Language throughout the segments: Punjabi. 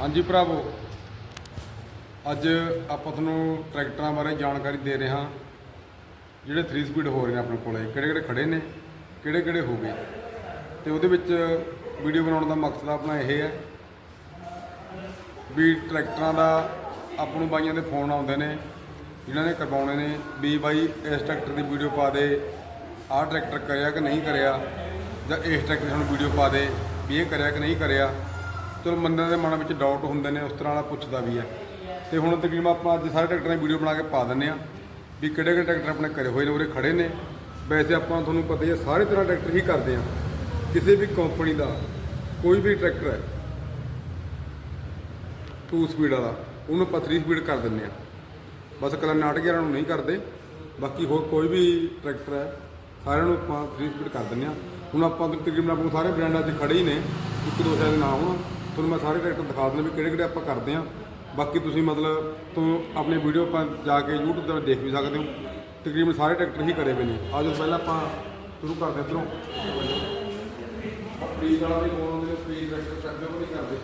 ਹਾਂਜੀ ਭਰਾਵੋ, ਅੱਜ ਆਪਾਂ ਤੁਹਾਨੂੰ ਟਰੈਕਟਰਾਂ ਬਾਰੇ ਜਾਣਕਾਰੀ ਦੇ ਰਹੇ ਹਾਂ, ਜਿਹੜੇ 3 ਸਪੀਡ ਹੋ ਰਹੇ ਨੇ ਆਪਣੇ ਕੋਲੇ ਕਿਹੜੇ ਕਿਹੜੇ ਖੜੇ ਨੇ ਕਿਹੜੇ ਕਿਹੜੇ ਹੋ ਗਏ। ਤੇ ਉਹਦੇ ਵਿੱਚ ਵੀਡੀਓ ਬਣਾਉਣ ਦਾ ਮਕਸਦ ਆਪਣਾ ਇਹ ਹੈ ਵੀ ਟਰੈਕਟਰਾਂ ਦਾ ਆਪਾਂ ਨੂੰ ਬਾਈਆਂ ਦੇ ਫੋਨ ਆਉਂਦੇ ਨੇ, ਜਿਨ੍ਹਾਂ ਨੇ ਕਰਵਾਉਣੇ ਨੇ ਵੀ ਬਾਈ ਇਸ ਟਰੈਕਟਰ ਦੀ ਵੀਡੀਓ ਪਾ ਦੇ, ਆਹ ਟਰੈਕਟਰ ਕਰਿਆ ਕਿ ਨਹੀਂ ਕਰਿਆ, ਜਾਂ ਇਸ ਟਰੈਕਟਰ ਦੀ ਸਾਨੂੰ ਵੀਡੀਓ ਪਾ ਦੇ ਵੀ ਇਹ ਕਰਿਆ ਕਿ ਨਹੀਂ ਕਰਿਆ। ਚਲੋ ਬੰਦਿਆਂ ਦੇ ਮਨ ਵਿੱਚ ਡਾਊਟ ਹੁੰਦੇ ਨੇ, ਉਸ ਤਰ੍ਹਾਂ ਵਾਲਾ ਪੁੱਛਦਾ ਵੀ ਹੈ। ਤੇ ਹੁਣ ਤਕਰੀਬਨ ਆਪਾਂ ਅੱਜ ਸਾਰੇ ਟਰੈਕਟਰਾਂ ਦੀ ਵੀਡੀਓ ਬਣਾ ਕੇ ਪਾ ਦਿੰਨੇ ਆ ਵੀ ਕਿਹੜੇ ਕਿਹੜੇ ਟਰੈਕਟਰ ਆਪਣੇ ਘਰੇ ਹੋਏ ਨੇ, ਉਰੇ ਖੜੇ ਨੇ। ਵੈਸੇ ਆਪਾਂ ਤੁਹਾਨੂੰ ਪਤਾ ਹੀ ਹੈ, ਸਾਰੇ ਤਰ੍ਹਾਂ ਟਰੈਕਟਰ ਹੀ ਕਰਦੇ ਆ ਕਿਸੇ ਵੀ ਕੰਪਨੀ ਦਾ ਕੋਈ ਵੀ ਟਰੈਕਟਰ ਹੈ 2 ਸਪੀਡ ਵਾਲਾ, ਉਹਨੂੰ ਆਪਾਂ 3 ਸਪੀਡ ਕਰ ਦਿੰਨੇ ਆ ਬਸ ਕਲਾ ਨਾਟਕ ਨੂੰ ਨਹੀਂ ਕਰਦੇ, ਬਾਕੀ ਹੋਰ ਕੋਈ ਵੀ ਟਰੈਕਟਰ ਹੈ, ਸਾਰਿਆਂ ਨੂੰ ਆਪਾਂ 3 ਸਪੀਡ ਕਰ ਦਿੰਨੇ ਆ ਹੁਣ ਆਪਾਂ ਤਕਰੀਬਨ ਆਪਾਂ ਸਾਰੇ ਬ੍ਰਾਂਡਾਂ 'ਚ ਖੜੇ ਹੀ ਨੇ ਇੱਕ ਦੋ ਸ਼ਾਇਦ ਨਾ ਹੋਣ। ਤੁਹਾਨੂੰ ਮੈਂ ਸਾਰੇ ਟਰੈਕਟਰ ਦਿਖਾ ਦਿੰਦਾ ਵੀ ਕਿਹੜੇ ਕਿਹੜੇ ਆਪਾਂ ਕਰਦੇ ਆ ਬਾਕੀ ਤੁਸੀਂ ਮਤਲਬ ਤੋਂ ਆਪਣੇ ਵੀਡੀਓ ਆਪਾਂ ਜਾ ਕੇ YouTube ਤੇ ਦੇਖ ਵੀ ਸਕਦੇ ਹੋ। ਤਕਰੀਬਨ ਸਾਰੇ ਟਰੈਕਟਰ ਹੀ ਕਰੇ ਹੋਏ ਨੇ। ਅੱਜ ਪਹਿਲਾਂ ਆਪਾਂ ਸ਼ੁਰੂ ਕਰਦੇ ਇੱਧਰੋਂ। ਪ੍ਰੀਤ ਵਾਲਾ ਵੀ ਕੋਲ ਦੇ ਪ੍ਰੀਤ ਟਰੈਕਟਰ ਕਰਦੇ ਹੋ ਨਹੀਂ ਕਰਦੇ।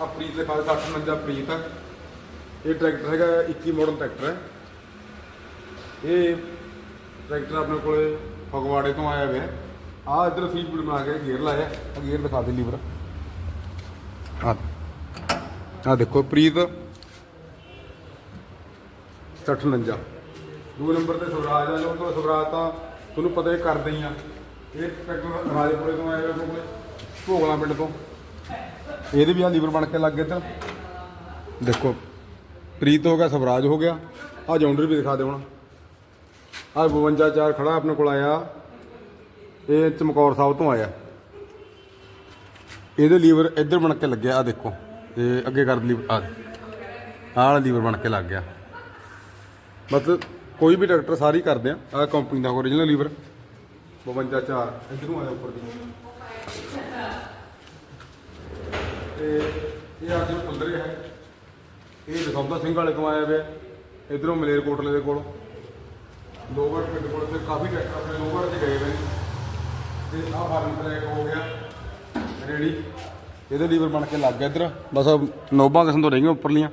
ਆ ਪ੍ਰੀਤ ਦੇ ਖਾਲ 60 49 ਪ੍ਰੀਤ ਹੈ ਇਹ ਟਰੈਕਟਰ ਹੈਗਾ 21 ਮਾਡਲ ਟਰੈਕਟਰ ਹੈ। ਇਹ ਟਰੈਕਟਰ ਆਪਣੇ ਕੋਲੇ ਫਗਵਾੜੇ ਤੋਂ ਆਇਆ ਹੋਇਆ ਆ ਇਧਰ ਫੀਡ ਬਣਾ ਕੇ ਗੇਅਰ ਲਾਇਆ। ਆ ਗੇਅਰ ਦਿਖਾ ਦੇ ਲੀਵਰ। ਆ ਆ ਦੇਖੋ ਪ੍ਰੀਤ। 6049 ਦੂਜੇ ਨੰਬਰ ਤੇ ਸਵਰਾਜ ਆ। ਜੋ ਤੋਂ ਸਵਰਾਜ ਤਾਂ ਤੁਹਾਨੂੰ ਪਤਾ ਹੀ ਕਰਦੇ ਹੀ ਆ। ਇਹ ਟਰੈਕਟਰ ਰਾਜਪੁਰੇ ਤੋਂ ਆਇਆ ਕੋਲੇ ਭੋਗਲਾ ਪਿੰਡ ਤੋਂ। ਇਹਦੇ ਵੀ ਆ ਲੀਵਰ ਬਣ ਕੇ ਲੱਗ ਗਏ ਇੱਧਰ। ਦੇਖੋ ਪ੍ਰੀਤ ਹੋ ਗਿਆ ਸਵਰਾਜ ਹੋ ਗਿਆ। ਆ ਜੌਂਡਰ ਵੀ ਦਿਖਾ ਦੇ ਹੁਣ। ਆ 52 ਚਾਰ ਖੜਾ ਆਪਣੇ ਕੋਲ ਆਇਆ। ਇਹ ਚਮਕੌਰ ਸਾਹਿਬ ਤੋਂ ਆਇਆ। ਇਹਦੇ ਲੀਵਰ ਇੱਧਰ ਬਣ ਕੇ ਲੱਗਿਆ ਆ ਦੇਖੋ। ਤੇ ਅੱਗੇ ਕਰ ਲੀਵਰ ਆ ਆਹ ਵਾਲਾ ਲੀਵਰ ਬਣ ਕੇ ਲੱਗ ਗਿਆ। ਮਤਲਬ ਕੋਈ ਵੀ ਡਾਕਟਰ ਸਾਰੀ ਕਰਦੇ ਆ ਆ ਕੰਪਨੀ ਦਾ ਓਰੀਜਨਲ ਲੀਵਰ। 52 ਚਾਰ, ਇੱਧਰੋਂ ਆਇਆ ਉੱਪਰ ਦੀ। ਤੇ ਇਹ ਆ ਜਿਹੜਾ ਰਿਹਾ ਹੈ। ਇਹ ਦਸੌਂਦਾ ਸਿੰਘ ਵਾਲੇ ਤੋਂ ਆਇਆ ਹੋਇਆ। ਇਧਰੋਂ ਮਲੇਰਕੋਟਲੇ ਦੇ ਕੋਲ। ਲੋਵਰ ਪਿੰਡ ਕੋਲ ਤੇ ਕਾਫੀ ਟਰੈਕਟਰ ਆਪਣੇ ਲੋਵਰ 'ਚ ਗਏ ਹੋਏ ਨੇ। ਤੇ ਆਹ ਫਾਰਮ ਟਰੈਕ ਹੋ ਗਿਆ। ਰੈਡੀ ਇਹਦੇ ਲੀਵਰ ਬਣ ਕੇ ਲੱਗ ਗਿਆ ਇੱਧਰ। ਬਸ ਨੋਬਾਂ ਕਿਸਮ ਤੋਂ ਰਹੀਆਂ ਉੱਪਰਲੀਆਂ।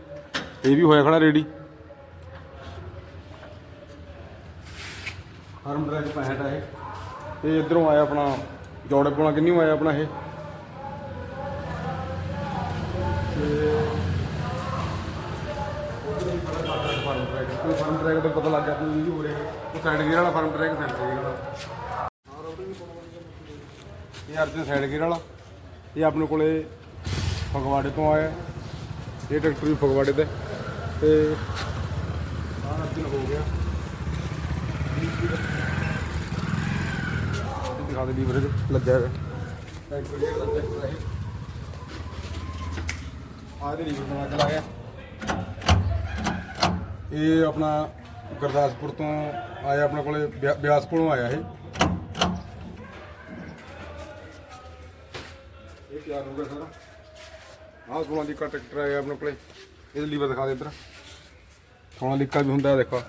ਇਹ ਵੀ ਹੋਇਆ ਖੜਾ ਰੈਡੀ ਫਾਰਮ ਟਰੈਕ 65 ਹੈ ਇਹ। ਇਹ ਇਧਰੋਂ ਆਇਆ ਆਪਣਾ, ਜੋੜੇ ਪੋਣਾ ਕਿੰਨੀ ਆਇਆ ਆਪਣਾ ਇਹ। ਫਾਰਮ ਟਰੈਕ ਕੋਈ ਪਤਾ ਲੱਗ ਗਿਆ ਆਪਣੀ ਵੀਡੀਓ ਹੋ ਰਿਹਾ। ਉਹ ਸਾਈਡ ਗੇਅਰ ਵਾਲਾ ਫਾਰਮ ਟਰੈਕ ਸੈਂਟਰ ਗੇਅਰ ਵਾਲਾ। ਇਹ ਅਰਜਨ ਸਾਈਡ ਗੇਅਰ ਵਾਲਾ। ਇਹ ਆਪਣੇ ਕੋਲੇ ਫਗਵਾੜੇ ਤੋਂ ਆਇਆ। ਇਹ ਟਰੈਕਟਰ ਵੀ ਫਗਵਾੜੇ ਦਾ ਤੇ ਆਹ ਅਰਜਨ ਹੋ ਗਿਆ। ਦਿਖਾ ਦੇ ਲੀਵਰ ਲੱਗਿਆ ਟਰੈਕਟਰ ਟਰੈਕਟਰ ਇਹ ਆਹ ਦੇ ਲੀਵਰ ਬਣਾ ਕੇ ਲਾਇਆ। ਇਹ ਆਪਣਾ ਗੁਰਦਾਸਪੁਰ ਤੋਂ ਆਇਆ ਆਪਣੇ ਕੋਲੇ ਬਿਆ- ਬਿਆਸ ਕੋਲੋਂ ਆਇਆ ਇਹ। ਤਿਆਰ ਹੋ ਗਿਆ ਸਾਰਾ। ਆਹ ਸੋਨਾਲੀਕਾ ਟਰੈਕਟਰ ਆਇਆ ਆਪਣੇ ਕੋਲੇ। ਇਹਦੇ ਲੀਵਰ ਦਿਖਾ ਦੇ ਇੱਧਰ। ਸੋਨਾਲੀਕਾ ਵੀ ਹੁੰਦਾ ਦੇਖੋ।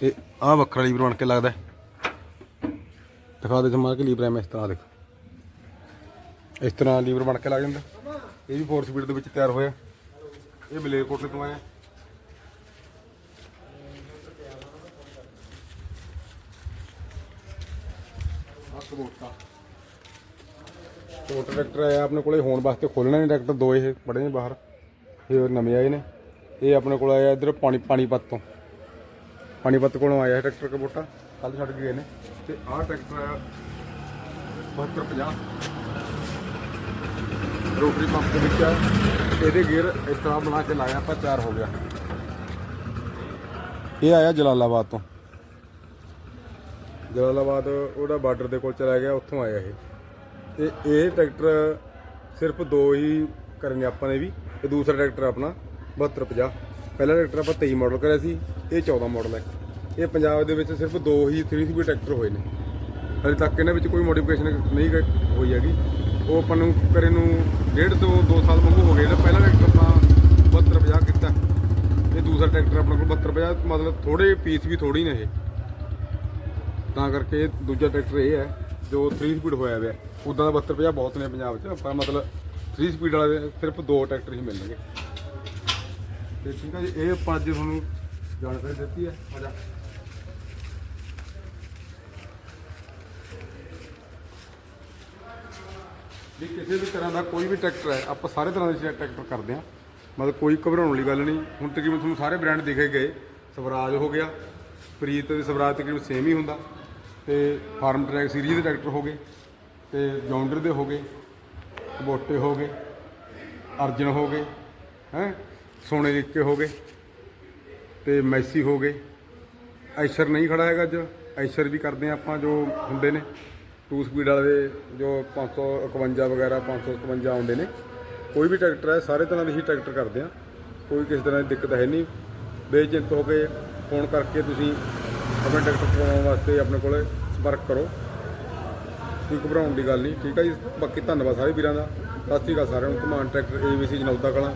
ਤੇ ਆਹ ਵੱਖਰਾ ਲੀਵਰ ਬਣ ਕੇ ਲੱਗਦਾ ਦਿਖਾ ਦੇ ਜਮਾ ਕੇ ਲੀਵਰ ਐਵੇਂ ਇਸ ਤਰ੍ਹਾਂ ਦੇਖ। ਇਸ ਤਰ੍ਹਾਂ ਲੀਵਰ ਬਣ ਕੇ ਲੱਗ ਜਾਂਦਾ। ਇਹ ਵੀ 4 ਸਪੀਡ ਦੇ ਵਿੱਚ ਤਿਆਰ ਹੋਇਆ। ਇਹ ਮਲੇਰਕੋਟਲੇ ਤੋਂ ਆਇਆ। ਹੱਥ ਬੋਟਾ ਤੋਂ ਟਰੈਕਟਰ ਆਇਆ ਆਪਣੇ ਕੋਲੇ, ਹੋਣ ਵਾਸਤੇ ਖੋਲਣਾ ਨਹੀਂ ਟਰੈਕਟਰ, ਦੋ ਇਹ ਬੜੇ ਨੇ ਬਾਹਰ। ਇਹ ਨਵੇਂ ਆਏ ਨੇ। ਇਹ ਆਪਣੇ ਕੋਲ ਆਇਆ ਇਧਰ ਪਾਣੀ ਪਾਣੀਪਤ ਤੋਂ। ਪਾਣੀਪਤ ਕੋਲੋਂ ਆਇਆ ਇਹ ਟਰੈਕਟਰ ਕਬੋਟਾ ਕੱਲ ਛੱਡ ਕੇ ਗਏ ਨੇ। ਤੇ ਆਹ ਟਰੈਕਟਰ ਆਇਆ 7250 ਰੋਟਰੀ ਪੰਪ ਦੇ ਵਿੱਚ ਆ ਇਹਦੇ ਗੇਅਰ ਇਸ ਤਰ੍ਹਾਂ ਬਣਾ ਕੇ ਲਾਇਆ ਆਪਾਂ, ਤਿਆਰ ਹੋ ਗਿਆ। ਇਹ ਆਇਆ ਜਲਾਲਾਬਾਦ ਤੋਂ। ਜਲਾਲਾਬਾਦ ਉਹਦਾ ਬਾਰਡਰ ਦੇ ਕੋਲ ਚਲਾ ਗਿਆ, ਉੱਥੋਂ ਆਇਆ ਇਹ। ਤੇ ਇਹ ਟਰੈਕਟਰ ਸਿਰਫ ਦੋ ਹੀ ਕਰਨੇ ਆਪਾਂ ਨੇ ਵੀ ਤੇ ਦੂਸਰਾ ਟਰੈਕਟਰ ਆਪਣਾ 7250 ਪਹਿਲਾ ਟਰੈਕਟਰ ਆਪਾਂ 23 ਮਾਡਲ ਕਰਿਆ ਸੀ, ਇਹ 14 ਮਾਡਲ ਹੈ ਇਹ ਪੰਜਾਬ ਦੇ ਵਿੱਚ ਸਿਰਫ ਦੋ ਹੀ 3 ਸਪੀਡ ਟਰੈਕਟਰ ਹੋਏ ਨੇ। ਹਜੇ ਤੱਕ ਇਹਨਾਂ ਵਿੱਚ ਕੋਈ ਮੋਡੀਫਿਕੇਸ਼ਨ ਨਹੀਂ ਹੋਈ ਹੈਗੀ। ਉਹ ਆਪਾਂ ਨੂੰ ਕਰੇ ਨੂੰ ਡੇਢ ਤੋਂ 2 ਸਾਲ ਵਾਂਗੂ ਹੋ ਗਏ ਜਿਹੜਾ ਪਹਿਲਾ ਟਰੈਕਟਰ ਆਪਾਂ 7250 ਕੀਤਾ। ਇਹ ਦੂਸਰਾ ਟਰੈਕਟਰ ਆਪਣੇ ਕੋਲ 7250 ਮਤਲਬ ਥੋੜੇ ਪੀਸ ਵੀ ਥੋੜੀ ਨੇ ਇਹ। ਤਾਂ ਕਰਕੇ ਦੂਜਾ ਟਰੈਕਟਰ ਇਹ ਹੈ, ਜੋ 3 ਸਪੀਡ ਹੋਇਆ ਹੋਇਆ ਉਦਾਂ ਦਾ 7250 ਬਹੁਤ ਨੇ ਪੰਜਾਬ 'ਚ, ਆਪਾਂ ਮਤਲਬ 3 ਸਪੀਡ ਵਾਲੇ ਸਿਰਫ ਦੋ ਟਰੈਕਟਰ ਹੀ ਮਿਲਣਗੇ। ਤੇ ਠੀਕ ਹੈ ਜੀ, ਇਹ ਆਪਾਂ ਅੱਜ ਤੁਹਾਨੂੰ ਜਾਣਕਾਰੀ ਦਿੱਤੀ ਹੈ ਆ ਜਾ। ਵੀ ਕਿਸੇ ਵੀ ਤਰ੍ਹਾਂ ਦਾ ਕੋਈ ਵੀ ਟਰੈਕਟਰ ਹੈ, ਆਪਾਂ ਸਾਰੇ ਤਰ੍ਹਾਂ ਦੇ ਟਰੈਕਟਰ ਕਰਦੇ ਹਾਂ ਮਤਲਬ ਕੋਈ ਘਬਰਾਉਣ ਵਾਲੀ ਗੱਲ ਨਹੀਂ, ਹੁਣ ਤਕਰੀਬਨ ਤੁਹਾਨੂੰ ਸਾਰੇ ਬ੍ਰਾਂਡ ਦਿਖੇ ਗਏ। ਸਵਰਾਜ ਹੋ ਗਿਆ, ਪ੍ਰੀਤ ਤੇ ਸਵਰਾਜ ਤਕਰੀਬਨ ਸੇਮ ਹੀ ਹੁੰਦਾ। ਤੇ ਫਾਰਮ ਟਰੈਕ ਸੀਰੀਜ਼ ਦੇ ਟਰੈਕਟਰ ਹੋ ਗਏ। ਤੇ ਜੌਂਡਰ ਦੇ ਹੋ ਗਏ, ਬੋਟੇ ਹੋ ਗਏ, ਅਰਜਨ ਹੋ ਗਏ, ਹੈ, ਸੋਨੇ ਲਿੱਕੇ ਹੋ ਗਏ ਤੇ ਮੈਸੀ ਹੋ ਗਏ। ਐਸ਼ਰ ਨਹੀਂ ਖੜਾ ਹੈਗਾ ਅੱਜ, ਐਸ਼ਰ ਵੀ ਕਰਦੇ ਆ ਆਪਾਂ ਜੋ ਹੁੰਦੇ ਨੇ। 2 ਸਪੀਡ ਵਾਲੇ ਦੇ ਜੋ 551 ਵਗੈਰਾ 551 ਆਉਂਦੇ ਨੇ। ਕੋਈ ਵੀ ਟਰੈਕਟਰ ਹੈ, ਸਾਰੇ ਤਰ੍ਹਾਂ ਦੇ ਹੀ ਟਰੈਕਟਰ ਕਰਦੇ ਆ ਕੋਈ ਕਿਸੇ ਤਰ੍ਹਾਂ ਦੀ ਦਿੱਕਤ ਹੈ ਨਹੀਂ। ਬੇਚਿੰਤ ਹੋ ਕੇ ਫੋਨ ਕਰਕੇ ਤੁਸੀਂ ਆਪਣੇ ਟਰੈਕਟਰ ਕਰਵਾਉਣ ਵਾਸਤੇ ਆਪਣੇ ਕੋਲੇ ਸੰਪਰਕ ਕਰੋ। ਕੋਈ ਘਬਰਾਉਣ ਦੀ ਗੱਲ ਨਹੀਂ, ਠੀਕ ਆ ਜੀ? ਬਾਕੀ ਧੰਨਵਾਦ ਸਾਰੇ ਵੀਰਾਂ ਦਾ। ਸਤਿ ਸ਼੍ਰੀ ਅਕਾਲ ਸਾਰਿਆਂ ਨੂੰ। ਕਮਾਨ ਟਰੈਕਟਰ ਏਬੀਸੀ ਜਨੌਦਾ ਕਲਾਂ।